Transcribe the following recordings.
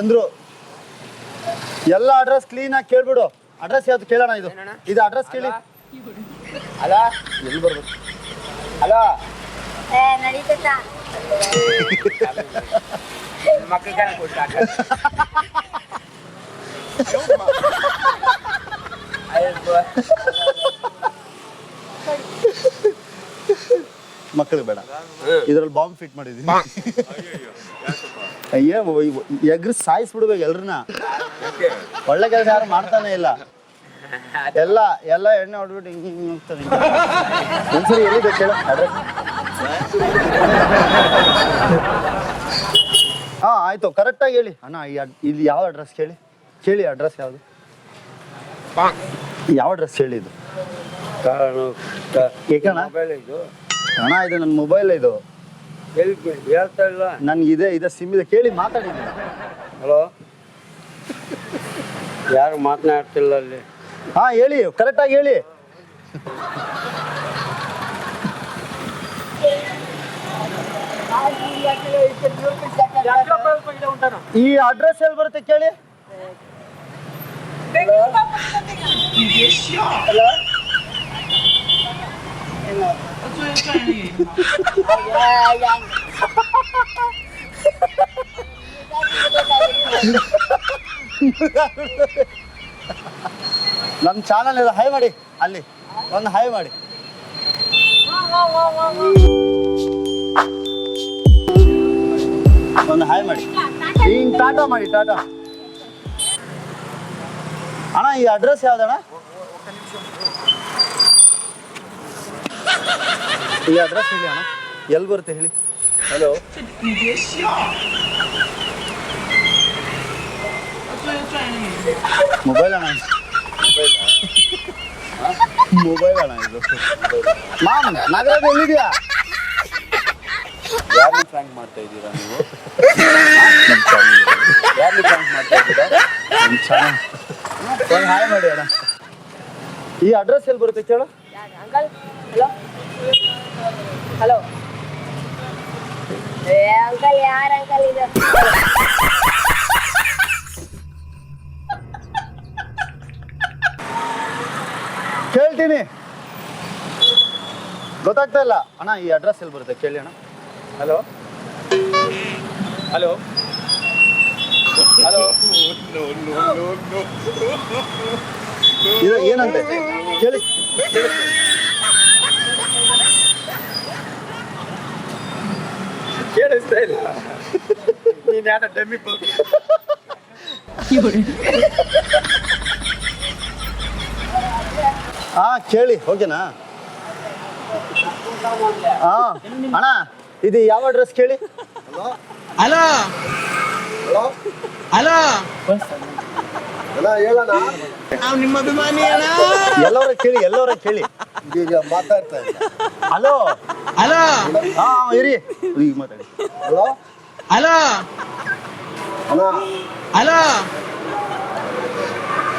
ಅಂದ್ರು. ಎಲ್ಲ address clean ಆಗಿ ಕೇಳ್ಬಿಡು. ಅಡ್ರೆಸ್ ಯಾವ್ದು ಕೇಳೋಣ ಇದು. ಇದು ಅಡ್ರೆಸ್ ಕೇಳಿ. ಅಲ? ಎಲ್ಲಿ ಬರ್ಬೇಕು? ಕೊಟ್ಟ ಮಕ್ಕಳಿಗೆ ಬೇಡ. ಇದ್ರಲ್ಲಿ ಬಾಂಬ್ ಫಿಟ್ ಮಾಡಿದೀನಿ. ಅಯ್ಯೋ ಸಾಯಿಸಿ ಬಿಡ್ಬೇಕು ಎಲ್ರನ್ನ. ಒಳ್ಳೆ ಕೆಲಸ ಯಾರು ಮಾಡ್ತಾನೆ ಇಲ್ಲ. ಎಲ್ಲ ಎಲ್ಲ ಎಣ್ಣೆ ಹೊಡ್ಬಿಟ್ಟು ಹಿಂಗೆ ಹಿಂಗೆ ಹೋಗ್ತಾರೆ ಒಂದ್ಸರಿ ಎಲ್ಲಿದೆ ಕೇಳ. ಹಾ ಆಯ್ತು. ಕರೆಕ್ಟಾಗಿ ಹೇಳಿ. ಅಣ್ಣ ಈ ಇಲ್ಲಿ ಯಾವ ಅಡ್ರೆಸ್ ಕೇಳಿ? ಕೇಳಿ ಅಡ್ರೆಸ್ ಯಾವುದು? ಯಾವ ಅಡ್ರೆಸ್ ಹೇಳಿ ಇದು. ಅಣ್ಣ ಇದು ನನ್ನ ಮೊಬೈಲ್ ಇದು. ಹೇಳ್ತಾ ಇಲ್ಲ. ನನ್ಗೆ ಇದೆ ಇದೆ ಸಿಮ್ ಇದೆ ಕೇಳಿ ಮಾತಾಡಿದ್ದೀನಿ. ಹಲೋ ಯಾರು ಮಾತನಾಡ್ತಿಲ್ಲ ಅಲ್ಲಿ? ಹಾ ಹೇಳಿ ಕರೆಕ್ಟಾಗಿ ಹೇಳಿ. ಈ ಅಡ್ರೆಸ್ ಎಲ್ಲಿ ಬರುತ್ತೆ ಕೇಳಿ? ನನ್ನ ಚಾನಲ್ ಇದೆ ಹೈ ಮಾಡಿ, ಅಲ್ಲಿ, ಒಂದು ಹೈ ಮಾಡಿ. ಒಂದು ಹೈ ಮಾಡಿ. ಹಿಂಗ್ ಟಾಟಾ ಮಾಡಿ ಟಾಟಾ ಅಣ್ಣ, ಈ ಅಡ್ರೆಸ್ ಯಾವ್ದಣ್ಣ ಈ ಅಡ್ರೆಸ್ ಹೇಳಿ ಅಣ್ಣ. ಎಲ್ಲಿ ಬರುತ್ತೆ ಹೇಳಿ? ಹಲೋ ಮೊಬೈಲ್ ಅಣ್ಣ ಮೊಬೈಲ್ ಅಣ್ಣ ಇದು. ಮಾಮ್ ನಾಗರಾಜ್ ಎಲ್ಲಿದ್ಯಾ? ಯಾರನ್ನ ಫ್ರಾಂಕ್ ಮಾಡ್ತಾ ಇದ್ದೀರಾ ನೀವು? ಯಾರನ್ನ ಫ್ರಾಂಕ್ ಮಾಡ್ತಾ ಇದ್ದೀರಾ? ಒಂದು ಹಾಯ್ ಮಾಡಿ ಅಣ್ಣ. ಈ ಅಡ್ರೆಸ್ ಎಲ್ಲಿ ಬರುತ್ತೆ ಕೇಳು. ಅಂಕಲ್? ಹಲೋ ಹಲೋ ಅಂಕಲ್, ಯಾರ ಅಂಕಲ್ ಇದು? ಕೇಳ್ತೀನಿ. ಗೊತ್ತಾಗ್ತಾ ಇಲ್ಲ. ಅಣ್ಣ, ಈ ಅಡ್ರೆಸ್ ಎಲ್ಲಿ ಬರುತ್ತೆ? ಕೇಳಿ ಅಣ್ಣ. ಹಲೋ ಹಲೋ ಹಲೋ ಇದು ಏನಂತೆ? ಕೇಳಿ. ಕೇಳಿಸ್ತಾ ಇಲ್ಲ ನೀನ್ ಯಾರ ಡೆಮ್ಮಿ ಹಾ ಕೇಳಿ ಓಕೆನಾ ಹಾ ಅಣ್ಣ ಇದು ಯಾವ ಅಡ್ರೆಸ್ ಕೇಳಿ? ಹಲೋ ಹಲೋ ಹಲೋ ನಾವು ನಿಮ್ಮ ಅಭಿಮಾನಿ ಅಣ್ಣ. ಎಲ್ಲವರ ಕೇಳಿ ಎಲ್ಲರ ಕೇಳಿ. ಈಗ ಮಾತಾಡ್ತಾ ಹಲೋ. ಹಲೋ. ಹಾ ಇರಿ. ಈಗ ಮಾತಾಡಿ. ಹಲೋ. ಹಲೋ. ಅಣ್ಣ. ಹಲೋ.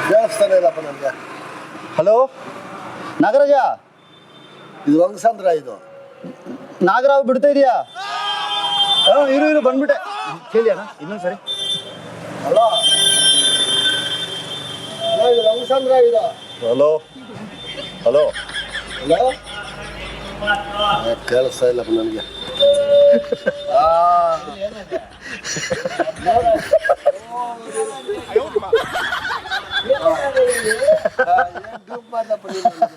ಕೇಳಿಸ್ತಾನೆ ಇಲ್ಲಪ್ಪ ನನಗೆ ಹಲೋ. ನಾಗರಾಜ. ಇದು ವಂಗಸಂದ್ರ ಇದು. ನಾಗರಾವ್ ಬಿಡ್ತಾ ಇದೀಯಾ? ಇರು ಇರು ಬಂದ್ಬಿಟ್ಟೆ. ಕೇಳಿ ಅಣ್ಣ ಇನ್ನೊಂದ್ಸರಿ. ಹಲೋ. ಹಲೋ ಇದು. ಹಲೋ? ಹಲೋ? ಹಲೋ? ಕೇಳಿಸ್ತಾ ಇಲ್ಲಪ್ಪ ನನಗೆ. ಹಾ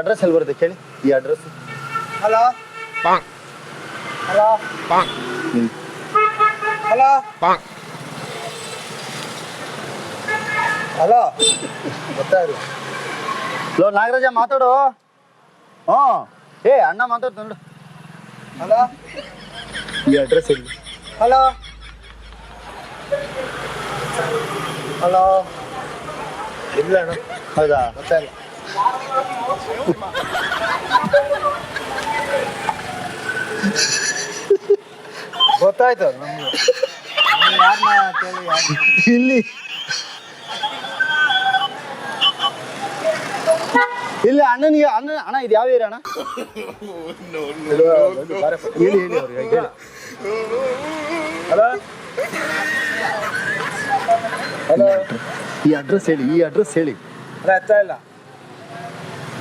ಅಡ್ರೆಸ್ ಎಲ್ಲಿ ಬರುತ್ತೆ ಕೇಳಿ? ಈ address hello hello hello hello ಗೊತ್ತಾಗಿಲ್ಲ ಲೋ ನಾಗರಾಜ ಮಾತಾಡು. ಹ್ಞೂ. ಏ ಅಣ್ಣ ಮಾತಾಡ್ತು ನೋಡು. ಹಲೋ ಈ ಅಡ್ರೆಸ್ ಎಲ್ಲಿ? ಹಲೋ ಹಲೋ ಇಲ್ಲ ಅಣ್ಣ. ಹೌದಾ? ಗೊತ್ತಾಗಿಲ್ಲ ಗೊತ್ತಾಯ್ತು ಇಲ್ಲಿ. ಇಲ್ಲಿ ಅಣ್ಣನಿಗೆ, ಅಣ್ಣ ಅಣ್ಣ, ಇದು ಯಾವ ಏರಿಯಾ ಅಣ್ಣ? ಈ ಅಡ್ರೆಸ್ ಹೇಳಿ, ಈ ಅಡ್ರೆಸ್ ಹೇಳಿ. ಅಲ್ಲ ಇಲ್ಲ.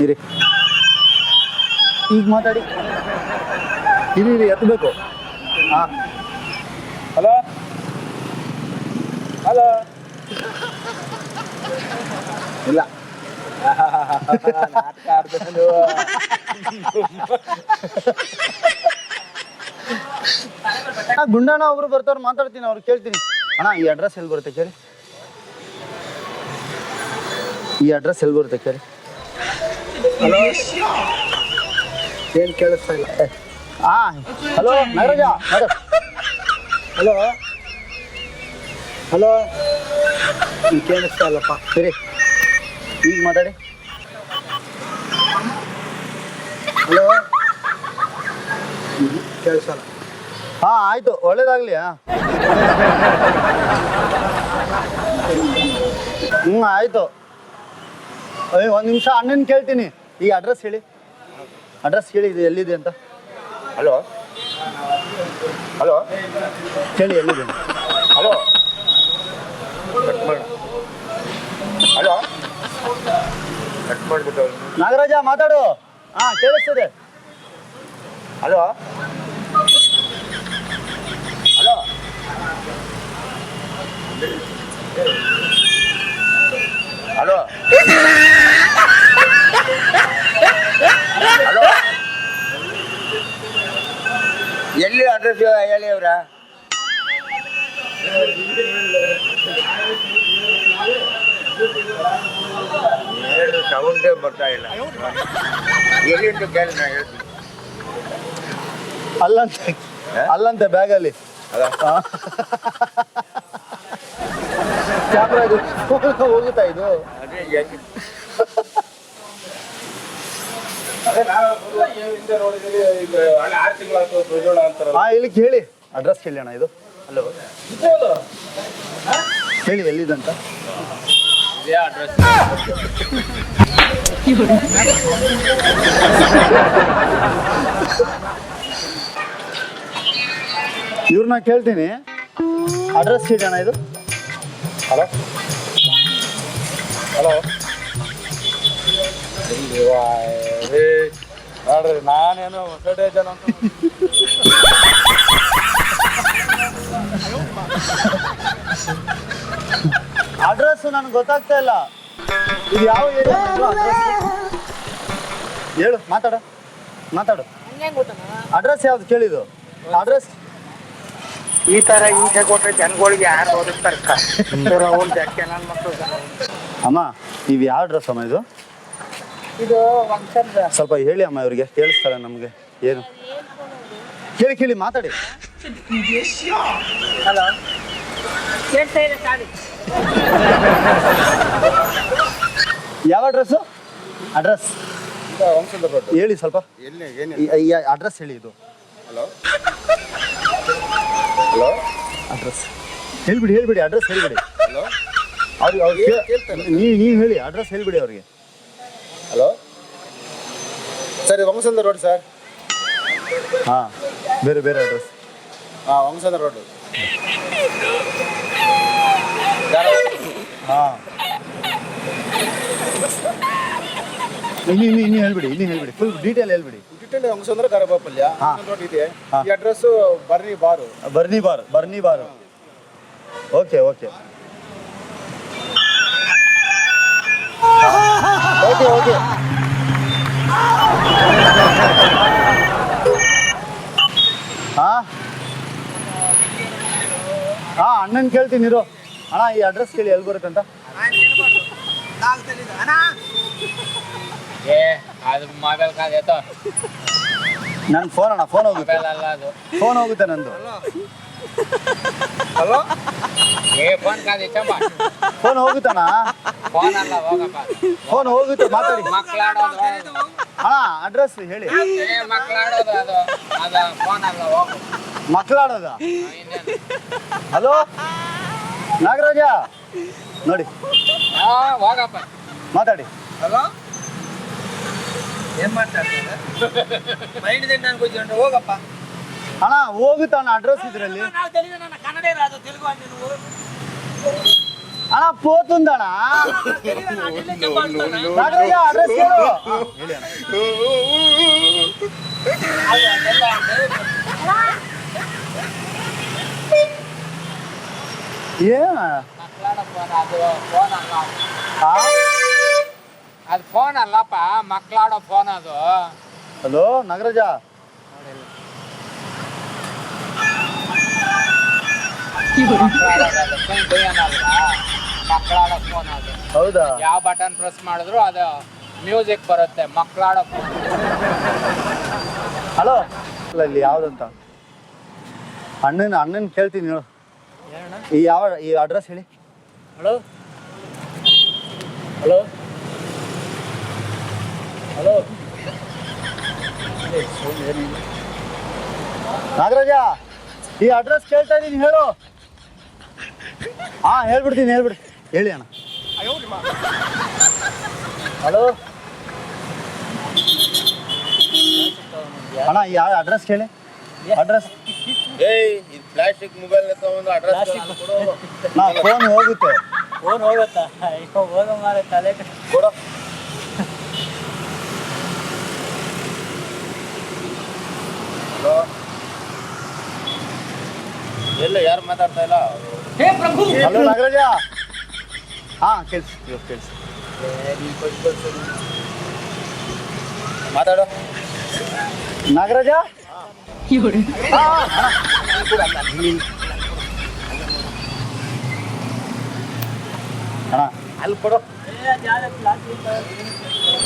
ಇರಿ. ಈಗ ಮಾತಾಡಿ. ಇರಿ ಇರಿ, ಎತ್ತಬೇಕು. ಹಾಂ. ಹಲೋ? ಹಲೋ? ಇಲ್ಲ. ನಾಟಕ ಗುಂಡಣ್ಣ ಒಬ್ರು ಬರ್ತಾವ್ರು, ಮಾತಾಡ್ತೀನಿ, ಅವ್ರು ಕೇಳ್ತೀನಿ. ಅಣ್ಣ, ಈ ಅಡ್ರೆಸ್ ಎಲ್ಲಿ ಬರುತ್ತೆ ಕೇಳಿ? ಈ ಅಡ್ರೆಸ್ ಎಲ್ಲಿ ಬರುತ್ತೆ ಕೇಳಿ? ಹಲೋ ಏನು ಕೇಳಿಸ್ತಾ ಇಲ್ಲ? ಆ hello Nagaraja. Hello hello hello ಕೇಳಿಸ್ತಾ ಇಲ್ಲಪ್ಪ? ಸರಿ. ಈಗ ಮಾತಾಡಿ. ಹಲೋ ಕೇಳಿಸಲ್ಲ ಹಾ ಆಯ್ತು. ಒಳ್ಳೇದಾಗ್ಲಿ ಹ್ಞೂ ಆಯ್ತು. ಅಯ್ಯ ಒಂದು ನಿಮಿಷ ಅಣ್ಣನ ಕೇಳ್ತೀನಿ. ಈ ಅಡ್ರೆಸ್ ಹೇಳಿ. ಅಡ್ರೆಸ್ ಹೇಳಿ ಇದು ಎಲ್ಲಿದೆ ಅಂತ. ಹಲೋ ಹಲೋ ಹೇಳಿ ಎಲ್ಲಿದೆ? ಹಲೋ ಕಟ್ ಮಾಡು. ಹಲೋ ಕಟ್ ಮಾಡ್ಬಿಟ್ಟು ನಾಗರಾಜ ಮಾತಾಡು. ಹಾ ಕೇಳಿಸ್ತದೆ. Hello hello hello. ಹಲೋ. ಎಲ್ಲಿ ಅಡ್ರೆಸ್ ಹೇಳಿ ಅವ್ರ? ಹೇಳಿ ಸೌಂಡೇ ಬರ್ತಾ ಇಲ್ಲ. ಎಲ್ಲಿಂದ ಕೇಳಿ ನಾ ಹೇಳ್ತೀನಿ ಅಲ್ಲಂತೆ ಅಲ್ಲಂತೆ ಬ್ಯಾಗಲ್ಲಿ. ಅದ ಕ್ಯಾಮ್ರಾ ಇದು. ಹೋಗುತ್ತಾ ಇದು ಹಾ ಇಲ್ಲಿ ಕೇಳಿ. ಅಡ್ರೆಸ್ ಕೇಳಿ ಅಣ್ಣ ಇದು. ಹಲೋ. ಹೇಳಿ ಎಲ್ಲಿದಂತ ಯಾ ಅಡ್ರೆಸ್ ಇವ್ರನ್ನ ಕೇಳ್ತೀನಿ. ಅಡ್ರೆಸ್ ಕೇಳಿ ಅಣ್ಣ ಇದು. ಹಲೋ ಹಲೋ ನೋಡ್ರಿ ನಾನೇನು ಹೊಸಡೇ ಜನ ಅಂತ ಅಡ್ರೆಸ್ ನನ್ಗೆ ಗೊತ್ತಾಗ್ತಾ ಇಲ್ಲ. ಇದು ಯಾವ ಏರಿಯಾ ಹೇಳು ಮಾತಾಡ ಮಾತಾಡು. ಅಡ್ರೆಸ್ ಯಾವ್ದು ಕೇಳಿದು ಅಡ್ರೆಸ್ ಈ ತರ ಹಿಂಸೆ ಕೊಟ್ರೆ ಜನಗಳಿಗೆ ಯಾರು ಓದಿಸ್ತಾರೆ ಅವ್ನು ಜಕ್ಕೆ ನನ್ನ ಮಕ್ಕಳು ಅಮ್ಮ ನೀವು ಯಾವ ಡ್ರೆಸ್ ಅಮ್ಮ ಇದು? ಇದು ವಂಶದ ಸ್ವಲ್ಪ ಹೇಳಿ ಅಮ್ಮ ಇವ್ರಿಗೆ ಕೇಳಿಸ್ತಾರೆ ನಮಗೆ. ಏನು? ಕೇಳಿ ಕೇಳಿ ಮಾತಾಡಿ. ಹಲೋ ಕೇಳ್ತಾ ಇದೆ ಸಾರಿ. ಯಾವ ಅಡ್ರೆಸ್ಸು ಅಡ್ರೆಸ್ ರೋಡ್ ಹೇಳಿ ಸ್ವಲ್ಪ. ಎಲ್ಲಿ ಏನು ಅಡ್ರೆಸ್ ಹೇಳಿ ಇದು. ಹಲೋ ಹಲೋ ಅಡ್ರೆಸ್ ಹೇಳ್ಬಿಡಿ ಹೇಳ್ಬಿಡಿ ಅಡ್ರೆಸ್ ಹೇಳ್ಬಿಡಿ. ಹಲೋ ಅವ್ರಿಗೆ ಅವ್ರಿಗೆ ನೀವು ನೀವು ಹೇಳಿ ಅಡ್ರೆಸ್ ಹೇಳ್ಬಿಡಿ ಅವ್ರಿಗೆ. ಹಲೋ ಸರ್ ಇದು ವಂಶದ ರೋಡ್ ಸರ್. ಹಾಂ ಬೇರೆ ಬೇರೆ ಅಡ್ರೆಸ್ ಹಾಂ ವಂಗಸಂದ್ರ ರೋಡ್. ಹಾಂ. ಇನ್ನೂ ಇನ್ನೂ ಇನ್ನೂ ಹೇಳ್ಬಿಡಿ ಇನ್ನೂ ಹೇಳ್ಬಿಡಿ ಫುಲ್ ಡೀಟೇಲ್ ಹೇಳ್ಬಿಡಿ. ಡಿಟೇಲ್ ವಂಶಂದ್ರ ಗರಬಾಪಲ್ಯ ಹಾ. ರೋಡ್ ಇದೆ. ಈ ಅಡ್ರೆಸ್ ಬರ್ರಿ ಬಾರು. ಬರ್ನಿ ಬಾರ್ ಬರ್ನಿ bar. Okay okay. Okay okay. ಹಾ? ಹಾ ಅಣ್ಣನ ಕೇಳ್ತೀನಿ ಇರು. ಅಣ್ಣ ಈ ಅಡ್ರೆಸ್ ಕೇಳಿ ಎಲ್ಲಿ ಬರುತ್ತಂತ? ಏ ಅದು ಮೊಬೈಲ್ ಕಾದೈತೋ ನನ್ನ ಫೋನ್ ಅಣ್ಣ ಫೋನ್ ಹೋಗುತ್ತೆ. ಮೊಬೈಲ್ ಅಲ್ಲ ಅದು. ಫೋನ್ ಹೋಗುತ್ತೆ ನಂದು. ಹಲೋ ಏ ಫೋನ್ ಕಾದು ಚಂಬ ಫೋನ್ ಹೋಗುತ್ತಣ್ಣ. ಫೋನ್ ಅಲ್ಲ ಹೋಗಪ್ಪ. ಫೋನ್ ಹೋಗುತ್ತೆ ಮಾತಾಡಿ. ಮಕ್ಕಳಾಡೋದು ಅಣ್ಣ ಅಡ್ರೆಸ್ ಹೇಳಿ. ಏ ಮಕ್ಕಳಾಡೋದು ಅದು. ಅದ ಫೋನ್ ಅಲ್ಲ ಹೋಗು. ಮಕ್ಕಳಾಡೋದ ಇನ್ನೇನು. ಹಲೋ ನಾಗರಾಜ? ನೋಡಿ. ಹಾ ಹೋಗಪ್ಪ. ಮಾತಾಡಿ. ಹಲೋ ಏನ್ ಮಾಡ್ತಾ ಮೈಂಡ್ ನಾನು ಕೂತ್ಕೊಂಡು ಹೋಗಪ್ಪ. ಅಣ್ಣ ಹೋಗುತ್ತಣ್ಣ ಅಡ್ರೆಸ್ ಇದ್ರಲ್ಲಿ. ನಾವು ತಿಳಿದ ನನ್ನ ಕನ್ನಡ ಇರೋದು ತೆಲುಗು ನೀನು ಅಣ್ಣ ಪೋತುಂದಣ್ಣ ಅಡ್ರೆಸ್ ಹೇಳು. ಏನ್ ಫೋನ್ ಅಲ್ಲ? ಅದು ಫೋನ್ ಅಲ್ಲಪ್ಪ ಮಕ್ಕಳಾಡೋ ಫೋನ್ ಅದು. ಹಲೋ ನಾಗರಾಜ. ಮಕ್ಕಳಾಡೋ ಫೋನ್ ಅದು ಹೌದಾ? ಯಾವ ಬಟನ್ ಪ್ರೆಸ್ ಮಾಡಿದ್ರು ಅದು ಮ್ಯೂಸಿಕ್ ಬರುತ್ತೆ ಮಕ್ಕಳಾಡೋ ಫೋನ್ ಹಲೋ? ಅಲ್ಲ ಇಲ್ಲಿ ಯಾವ್ದಂತ? ಅಣ್ಣನ ಅಣ್ಣನ ಕೇಳ್ತೀನಿ ಹೇಳು. ಈ ಯಾವ ಈ ಅಡ್ರೆಸ್ ಹೇಳಿ. ಹಲೋ? ಹಲೋ? ಹಲೋ. ನಾಗರಾಜ ಈ ಅಡ್ರೆಸ್ ಕೇಳ್ತಾ ಇದೀನಿ ಹೇಳು. ಹಾ ಹೇಳ್ಬಿಡ್ತೀನಿ ಹೇಳ್ಬಿಡಿ ಹೇಳಿ ಅಣ್ಣ. ಹಲೋ. ಅಣ್ಣ ಯಾವ ಅಡ್ರೆಸ್ ಕೇಳಿ? ಅಡ್ರೆಸ್ ಏಯ್ ಇದು ಪ್ಲಾಸ್ಟಿಕ್ ಮೊಬೈಲ್ ತಗೊಂಡು ಅಡ್ರೆಸ್ ನಾ ಫೋನ್ ಹೋಗುತ್ತೆ. ಫೋನ್ ಹೋಗುತ್ತಾ? ಅಯ್ಯೋ ಹೋಗೋ ಮಾರೆ ತಲೆ ಕೊಡು. ಹಲೋ? ಎಲ್ಲ ಯಾರು ಮಾತಾಡ್ತಾ ಇಲ್ಲ? ಹೇ ಪ್ರಭು! ಹಲೋ ನಾಗರಾಜ? ಹಾ ಕೇಳಿಸಿ ಕೇಳಿಸಿ ಮಾತಾಡು. ನಾಗರಾಜ? ಅಣ್ಣ ಅಲ್ಲಿ ಕೊಡು.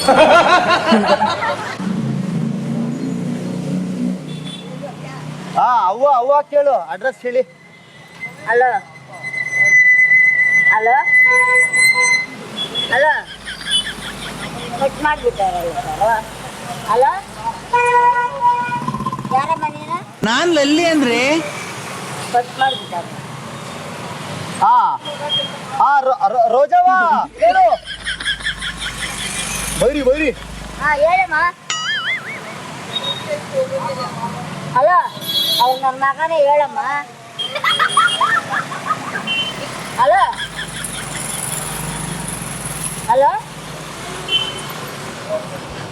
ಹಾ ಅವ್ವ ಅವ್ವ ಕೇಳು ಅಡ್ರೆಸ್ ಹೇಳಿ. ಹಲೋ ಹಲೋ ಹಲೋ ಕಟ್ ಮಾಡಿಬಿಟ್ಟಾರಲ್ಲ ಸರ್ ಹಲೋ ಯಾರ ಮನೇನ ನಾನ್ ಲಲ್ಲಿ ಅಂದ್ರೆ? ಕಟ್ ಮಾಡಿಬಿಟ್ಟಾರ ಹಾ ಹಾ ರೋ- ರೋ- ರೋಜವ್ವ ಹೇಳು. ಬೈರಿ ಬೈರಿ. ಹಾಂ ಹೇಳಮ್ಮ. ಹಲೋ ಅವ್ರು ನನ್ನ ಮಗನೇ ಹೇಳಮ್ಮ ಹಲೋ ಹಲೋ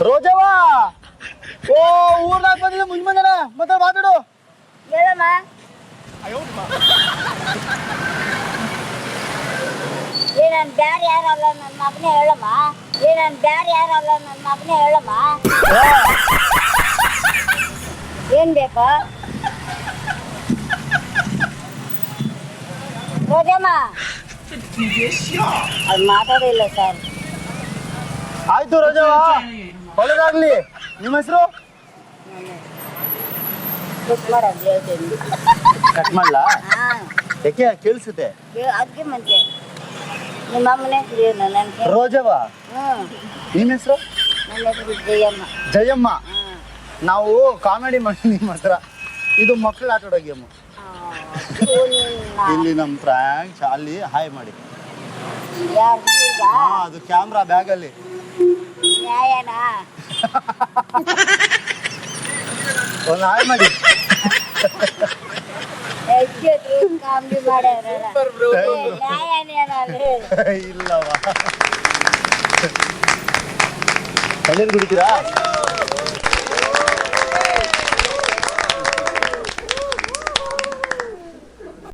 ರೋಜವ್ವ ಓ ಊರ್ನಾಗ ಬಂದಿಲ್ಲ ಮುಂಜ್ ಬಂದಣ ಮತ್ತೆ ಮಾತಾಡು ಹೇಳಮ್ಮ ಏ ನಾನು ಬ್ಯಾರೆ ಯಾರಲ್ಲ ನನ್ನ ಮಗನೇ ಹೇಳಮ್ಮ ಏ ನಾನು ಬ್ಯಾರೆ ಯಾರಲ್ಲ ನನ್ನ ಮಗನೇ ಹೇಳಮ್ಮ ಏನ್ ಬೇಕು ರೋಜಮ್ಮ ಅದು ಮಾತಾಡಿಲ್ಲ ಸರ್. ಆಯ್ತು ರೋಜವ್ವ ಒಳ್ಳೇದಾಗ್ಲಿ ನಿಮ್ಮ ಹೆಸರು? ಮಾಡೋದು ಹೇಳ್ತೀನಿ. ಕಟ್ ಮಾಡ್ಲಾ? ಹಾಂ. ಯಾಕೆ ಕೇಳಿಸುತ್ತೆ? ಅದಕ್ಕೆ ಮತ್ತೆ. ನಿಮ್ಮ ಅಮ್ಮನ ಏನು ನನ್ನ ರೋಜವ್ವ? ಹ್ಞೂ. ನಿಮ್ಮ ಹೆಸರು? ನನ್ನ ಹೆಸರು ಜಯಮ್ಮ. ಜಯಮ್ಮ. ನಾವು ಕಾಮಿಡಿ ಮಾಡಿ ನಿಮ್ಮ ಹತ್ರ. ಇದು ಮಕ್ಕಳು ಆಟ ಆಡೋ ಗೇಮು. ಇಲ್ಲಿ ನಮ್ಮ ಫ್ರ್ಯಾಂಕ್ ಅಲ್ಲಿ ಹಾಯ್ ಮಾಡಿ. ಯಾರು ಈಗ ಹಾ ಅದು ಕ್ಯಾಮ್ರಾ ಬ್ಯಾಗಲ್ಲಿ ಅಲ್ಲಿ. ಒಂದು ಹಾಯ್ ಮಾಡಿ. ಇಲ್ಲವಾ? ಕಣ್ಣೀರು ಕುಡಿತೀರಾ?